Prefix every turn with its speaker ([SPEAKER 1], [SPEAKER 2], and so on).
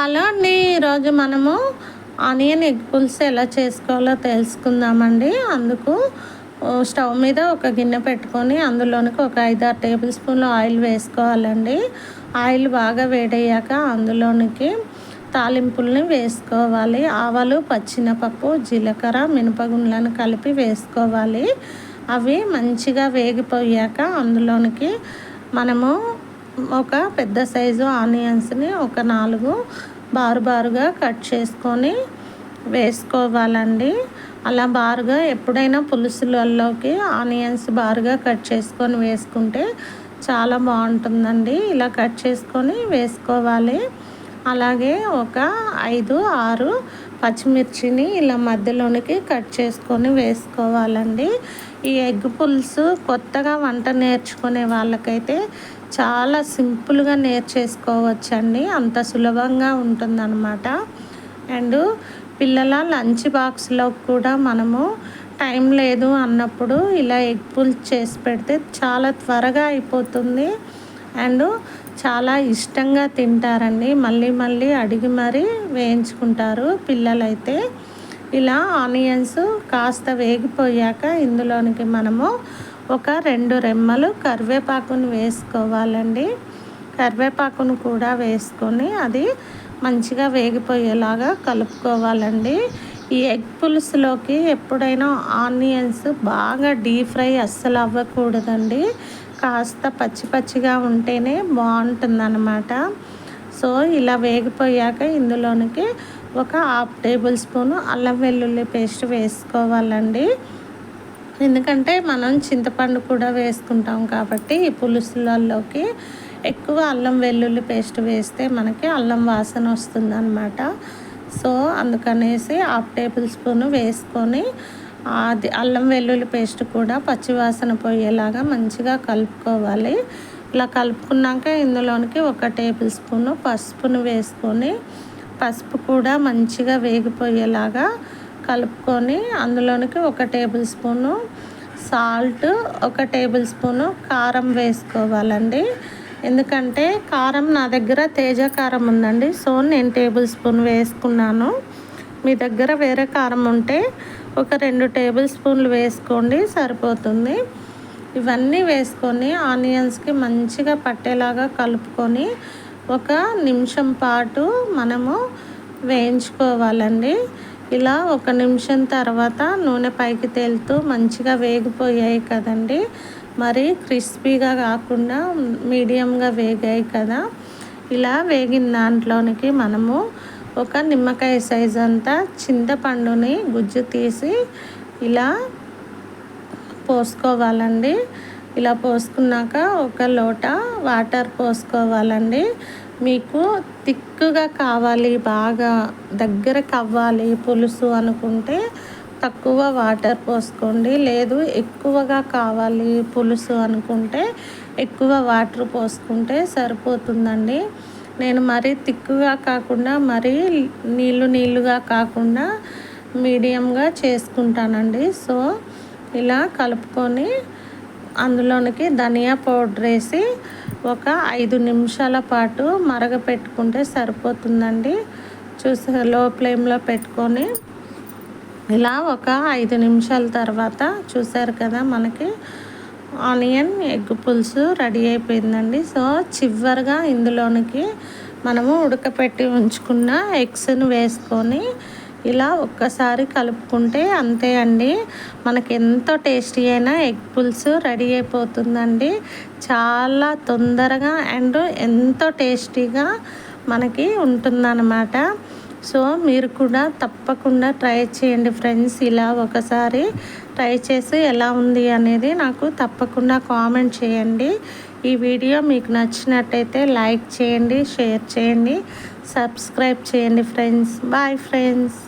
[SPEAKER 1] Hello అండి ఈరోజు మనము ఆనియన్ ఎగ్ పులుసు ఎలా చేసుకోవాలో తెలుసుకుందామండి. అందుకు స్టవ్ మీద ఒక గిన్నె పెట్టుకొని అందులోనికి ఒక ఐదారు టేబుల్ స్పూన్లు ఆయిల్ వేసుకోవాలండి. ఆయిల్ బాగా వేడయ్యాక అందులోనికి తాలింపుల్ని వేసుకోవాలి. ఆవాలు పచ్చినపప్పు జీలకర్ర మినపగుండ్లను కలిపి వేసుకోవాలి. అవి మంచిగా వేగిపోయాక అందులోనికి మనము ఒక పెద్ద సైజు ఆనియన్స్ని ఒక నాలుగు బారు బారుగా కట్ చేసుకొని వేసుకోవాలండి. అలా బారుగా ఎప్పుడైనా పులుసులలోకి ఆనియన్స్ బారుగా కట్ చేసుకొని వేసుకుంటే చాలా బాగుంటుందండి. ఇలా కట్ చేసుకొని వేసుకోవాలి. అలాగే ఒక ఐదు ఆరు పచ్చిమిర్చిని ఇలా మధ్యలోనికి కట్ చేసుకొని వేసుకోవాలండి. ఈ ఎగ్ పులుసు కొత్తగా వంట నేర్చుకునే వాళ్ళకైతే చాలా సింపుల్గా నేర్చేసుకోవచ్చండి. అంత సులభంగా ఉంటుందన్నమాట. అండ్ పిల్లల లంచ్ బాక్స్లో కూడా మనము టైం లేదు అన్నప్పుడు ఇలా ఎగ్ పుల్స్ చేసి పెడితే చాలా త్వరగా అయిపోతుంది. అండ్ చాలా ఇష్టంగా తింటారండి. మళ్ళీ మళ్ళీ అడిగి మరీ వేయించుకుంటారు పిల్లలైతే. ఇలా ఆనియన్స్ కాస్త వేగిపోయాక ఇందులోనికి మనము ఒక రెండు రెమ్మలు కరివేపాకుని వేసుకోవాలండి. కరివేపాకును కూడా వేసుకొని అది మంచిగా వేగిపోయేలాగా కలుపుకోవాలండి. ఈ ఎగ్ పులుసులోకి ఎప్పుడైనా ఆనియన్స్ బాగా డీప్ ఫ్రై అస్సలు అవ్వకూడదండి. కాస్త పచ్చి పచ్చిగా ఉంటేనే బాగుంటుందన్నమాట. సో ఇలా వేగిపోయాక ఇందులోనికి ఒక హాఫ్ టేబుల్ స్పూను అల్లం వెల్లుల్లి పేస్ట్ వేసుకోవాలండి. ఎందుకంటే మనం చింతపండు కూడా వేసుకుంటాం కాబట్టి ఈ పులుసులలోకి ఎక్కువ అల్లం వెల్లుల్లి పేస్ట్ వేస్తే మనకి అల్లం వాసన వస్తుంది అనమాట సో అందుకనేసి హాఫ్ టేబుల్ స్పూన్ వేసుకొని అది అల్లం వెల్లుల్లి పేస్ట్ కూడా పచ్చివాసన పోయేలాగా మంచిగా కలుపుకోవాలి. ఇలా కలుపుకున్నాక ఇందులోనికి ఒక టేబుల్ స్పూను పసుపును వేసుకొని పసుపు కూడా మంచిగా వేగిపోయేలాగా కలుపుకొని అందులోనికి ఒక టేబుల్ స్పూను సాల్ట్ ఒక టేబుల్ స్పూను కారం వేసుకోవాలండి. ఎందుకంటే కారం నా దగ్గర తేజ కారం ఉందండి. సో నేను టేబుల్ స్పూన్ వేసుకున్నాను. మీ దగ్గర వేరే కారం ఉంటే ఒక రెండు టేబుల్ స్పూన్లు వేసుకోండి సరిపోతుంది. ఇవన్నీ వేసుకొని ఆనియన్స్కి మంచిగా పట్టేలాగా కలుపుకొని ఒక నిమిషం పాటు మనము వేయించుకోవాలండి. ఇలా ఒక నిమిషం తర్వాత నూనె పైకి తేలుతూ మంచిగా వేగిపోయాయి కదండి. మరి క్రిస్పీగా కాకుండా మీడియంగా వేగాయి కదా. ఇలా వేగిన దాంట్లోనికి మనము ఒక నిమ్మకాయ సైజ్ అంతా చింతపండుని గుజ్జు తీసి ఇలా పోసుకోవాలండి. ఇలా పోసుకున్నాక ఒక లోట వాటర్ పోసుకోవాలండి. మీకు తిక్కుగా కావాలి బాగా దగ్గర అవ్వాలి పులుసు అనుకుంటే తక్కువ వాటర్ పోసుకోండి. లేదు ఎక్కువగా కావాలి పులుసు అనుకుంటే ఎక్కువ వాటర్ పోసుకుంటే సరిపోతుందండి. నేను మరీ తిక్కుగా కాకుండా మరీ నీళ్ళు నీళ్ళుగా కాకుండా మీడియంగా చేసుకుంటానండి. సో ఇలా కలుపుకొని అందులోనికి ధనియా పౌడర్ వేసి ఒక ఐదు నిమిషాల పాటు మరగపెట్టుకుంటే సరిపోతుందండి. చూసే లో ఫ్లేమ్లో పెట్టుకొని ఇలా ఒక ఐదు నిమిషాల తర్వాత చూసారు కదా మనకి ఆనియన్ ఎగ్ పులుసు రెడీ అయిపోయిందండి. సో చివరిగా ఇందులోనికి మనము ఉడకపెట్టి ఉంచుకున్న ఎగ్స్ను వేసుకొని ఇలా ఒక్కసారి కలుపుకుంటే అంతే అండి. మనకి ఎంతో టేస్టీ అయినా ఎగ్ పులుసు రెడీ అయిపోతుందండి. చాలా తొందరగా అండ్ ఎంతో టేస్టీగా మనకి ఉంటుందన్నమాట. సో మీరు కూడా తప్పకుండా ట్రై చేయండి ఫ్రెండ్స్. ఇలా ఒకసారి ట్రై చేసి ఎలా ఉంది అనేది నాకు తప్పకుండా కామెంట్ చేయండి. ఈ వీడియో మీకు నచ్చినట్టయితే లైక్ చేయండి షేర్ చేయండి సబ్స్క్రైబ్ చేయండి ఫ్రెండ్స్. Bye friends.